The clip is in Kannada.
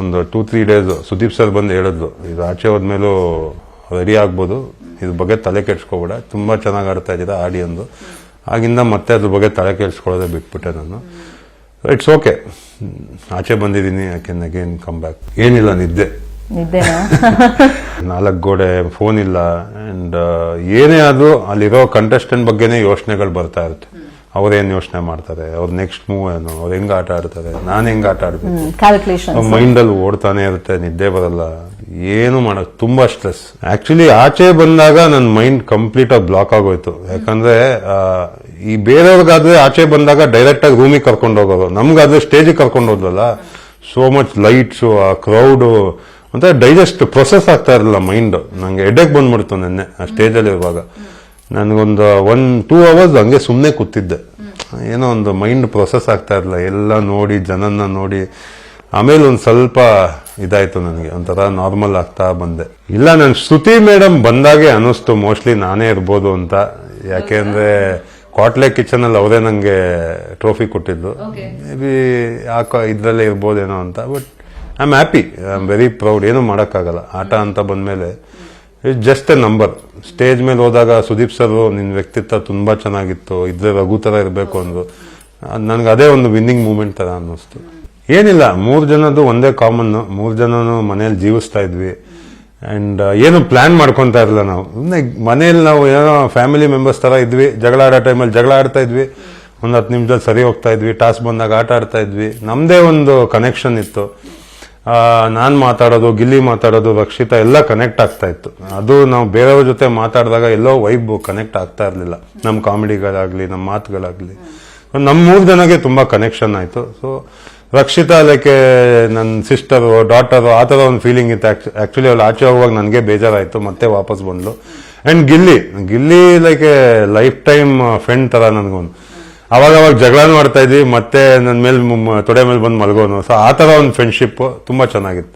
ಒಂದು two three days Sudeep sir ಬಂದು ಹೇಳಿದ್ರು ಇದು ಆಚೆ ಹೋದ್ಮೇಲೂ ರೆಡಿ ಆಗ್ಬೋದು ಇದ್ರ ಬಗ್ಗೆ ತಲೆ ಕೆಡ್ಸ್ಕೊಬೇಡ ತುಂಬಾ ಚೆನ್ನಾಗಿ ಆಡ್ತಾ ಇದ್ದೀರಾ ಆಡಿ ಅಂದು. ಆಗಿಂದ ಮತ್ತೆ ಅದ್ರ ಬಗ್ಗೆ ತಲೆ ಕೆಡ್ಸ್ಕೊಳ್ಳೋದೇ ಬಿಟ್ಬಿಟ್ಟೆ ನಾನು. ಇಟ್ಸ್ ಓಕೆ ಆಚೆ ಬಂದಿದ್ದೀನಿ ಕ್ಯಾನ್ ಅಗೇನ್ ಕಮ್ ಬ್ಯಾಕ್ ಏನಿಲ್ಲ ನಿದ್ದೆ. ನಾಲ್ಕು ಗೋಡೆ ಫೋನ್ ಇಲ್ಲ ಅಂಡ್ ಏನೇ ಆದ್ರೂ ಅಲ್ಲಿರೋ ಕಂಟೆಸ್ಟೆಂಟ್ ಬಗ್ಗೆನೇ ಯೋಚನೆಗಳು ಬರ್ತಾ ಇರುತ್ತೆ. ಅವ್ರೇನ್ ಯೋಚನೆ ಮಾಡ್ತಾರೆ? ಅವ್ರ ನೆಕ್ಸ್ಟ್ ಮೂವ್ ಏನು? ಅವ್ರು ಹೆಂಗ್ ಆಟ ಆಡ್ತಾರೆ? ನಾನು ಹೆಂಗ್ ಆಟ ಆಡ್ಬೇಕು? ಕ್ಯಾಲ್ಕುಲೇಷನ್ ಮೈಂಡ್ ಅಲ್ಲಿ ಓಡ್ತಾನೆ ಇರುತ್ತೆ ನಿದ್ದೆ ಬರಲ್ಲ. ಏನು ಮಾಡಕ್ ತುಂಬಾ ಸ್ಟ್ರೆಸ್ ಆಕ್ಚುಲಿ ಆಚೆ ಬಂದಾಗ ನನ್ನ ಮೈಂಡ್ ಕಂಪ್ಲೀಟ್ ಆಗಿ ಬ್ಲಾಕ್ ಆಗೋಯ್ತು. ಯಾಕಂದ್ರೆ ಈ ಬೇರೆಯವ್ರಿಗಾದ್ರೆ ಆಚೆ ಬಂದಾಗ ಡೈರೆಕ್ಟ್ ಆಗಿ ರೂಮಿಗೆ ಕರ್ಕೊಂಡು ಹೋಗೋದು. ನಮ್ಗಾದ್ರೆ ಸ್ಟೇಜಿಗೆ ಕರ್ಕೊಂಡು ಹೋದಲ್ಲ ಸೋ ಮಚ್ ಲೈಟ್ಸ್ ಆ ಕ್ರೌಡು ಅಂತ ಡೈಜೆಸ್ಟ್ ಪ್ರೊಸೆಸ್ ಆಗ್ತಾ ಇರಲಿಲ್ಲ ಮೈಂಡ್ ನಂಗೆ ಎಡೆಕ್ ಬಂದ್ಬಿಡ್ತು ನೆನ್ನೆ ಆ ಸ್ಟೇಜಲ್ಲಿ ಇರುವಾಗ. ನನಗೊಂದು ಒನ್ ಟೂ ಅವರ್ಸ್ ಹಂಗೆ ಸುಮ್ಮನೆ ಕೂತಿದ್ದೆ. ಏನೋ ಒಂದು ಮೈಂಡ್ ಪ್ರೊಸೆಸ್ ಆಗ್ತಾ ಇರಲಿಲ್ಲ. ಎಲ್ಲ ನೋಡಿ ಜನನ್ನ ನೋಡಿ. ಆಮೇಲೆ ಒಂದು ಸ್ವಲ್ಪ ಇದಾಯಿತು ನನಗೆ. ಒಂಥರ ನಾರ್ಮಲ್ ಆಗ್ತಾ ಬಂದೆ. ಇಲ್ಲ ನಾನು ಶ್ರುತಿ ಮೇಡಮ್ ಬಂದಾಗೆ ಅನ್ನಿಸ್ತು. ಮೋಸ್ಟ್ಲಿ ನಾನೇ ಇರ್ಬೋದು ಅಂತ. ಯಾಕೆಂದ್ರೆ ಕ್ವಾಟ್ಲೆ ಕಿಚನ್ ಅಲ್ಲಿ ಅವರೇ ನನಗೆ ಟ್ರೋಫಿ ಕೊಟ್ಟಿದ್ದು. ಮೇ ಬಿ ಯಾಕೆ ಇದರಲ್ಲೇ ಇರ್ಬೋದೇನೋ ಅಂತ. But I am happy I am very proud ಏನೂ ಮಾಡೋಕ್ಕಾಗಲ್ಲ. ಆಟ ಅಂತ ಬಂದ್ಮೇಲೆ. It's just a number stage ಮೇಲೆ ಹೋದಾಗ ಸುದೀಪ್ ಸರ್ ನಿನ್ನ ವ್ಯಕ್ತಿತ್ವ ತುಂಬಾ ಚೆನ್ನಾಗಿತ್ತು. ಇದ್ರೆ ರಘು ತರ ಇರಬೇಕು ಅಂದ್ರು. ನನಗೆ ಅದೇ ಒಂದು ವಿನ್ನಿಂಗ್ ಮೂಮೆಂಟ್ ತರ ಅನ್ನಿಸ್ತು. ಏನಿಲ್ಲ, ಮೂರು ಜನದ್ದು ಒಂದೇ ಕಾಮನ್ ಮೂರು ಜನನು ಮನೇಲಿ ಜೀವಿಸ್ತಾ ಇದ್ವಿ. ಅಂಡ್ ಏನು ಪ್ಲಾನ್ ಮಾಡ್ಕೊತಾ ಇರಲಿಲ್ಲ ನಾವು. ಮನೇಲಿ ನಾವು ಏನೋ ಫ್ಯಾಮಿಲಿ ಮೆಂಬರ್ಸ್ ತರ ಇದ್ವಿ. ಜಗಳ ಆಡೋ ಟೈಮಲ್ಲಿ ಜಗಳ ಆಡ್ತಾ ಇದ್ವಿ. ಒಂದು ಹತ್ತು ನಿಮಿಷದಲ್ಲಿ ಸರಿ ಹೋಗ್ತಾ ಇದ್ವಿ. ಟಾಸ್ ಬಂದಾಗ ಆಟ ಆಡ್ತಾ ಇದ್ವಿ. ನಮ್ದೇ ಒಂದು ಕನೆಕ್ಷನ್ ಇತ್ತು. ನಾನ್ ಮಾತಾಡೋದು, ಗಿಲ್ಲಿ ಮಾತಾಡೋದು, ರಕ್ಷಿತಾ ಎಲ್ಲ ಕನೆಕ್ಟ್ ಆಗ್ತಾ ಇತ್ತು. ಅದು ನಾವು ಬೇರೆಯವ್ರ ಜೊತೆ ಮಾತಾಡಿದಾಗ ಎಲ್ಲೋ ವೈಬ್ ಕನೆಕ್ಟ್ ಆಗ್ತಾ ಇರಲಿಲ್ಲ. ನಮ್ಮ ಕಾಮಿಡಿಗಳಾಗಲಿ ನಮ್ಮ ಮಾತುಗಳಾಗಲಿ. ನಮ್ಮ ಮೂರು ಜನಕ್ಕೆ ತುಂಬ ಕನೆಕ್ಷನ್ ಆಯಿತು. ಸೊ ರಕ್ಷಿತಾ ಅದಕ್ಕೆ ನನ್ನ ಸಿಸ್ಟರು ಡಾಟರು ಆ ಥರ ಒಂದು ಫೀಲಿಂಗ್ ಇತ್ತು. ಆ್ಯಕ್ಚುಲಿ ಅವಳು ಆಚೆ ಹೋಗುವಾಗ ನನಗೆ ಬೇಜಾರಾಯಿತು, ಮತ್ತೆ ವಾಪಸ್ ಬಂದಳು and Gilli Gilli like lifetime friend ಥರ ನನಗೊಂದು. ಅವಾಗ ಅವಾಗ ಜಗಳನೂ ಮಾಡ್ತಾ ಇದ್ವಿ, ಮತ್ತೆ ನನ್ನ ಮೇಲೆ ತೊಡೆ ಮೇಲೆ ಬಂದು ಮಲಗೋನು. ಸೊ ಆ ಥರ ಒಂದು ಫ್ರೆಂಡ್ಶಿಪ್ ತುಂಬಾ ಚೆನ್ನಾಗಿತ್ತು.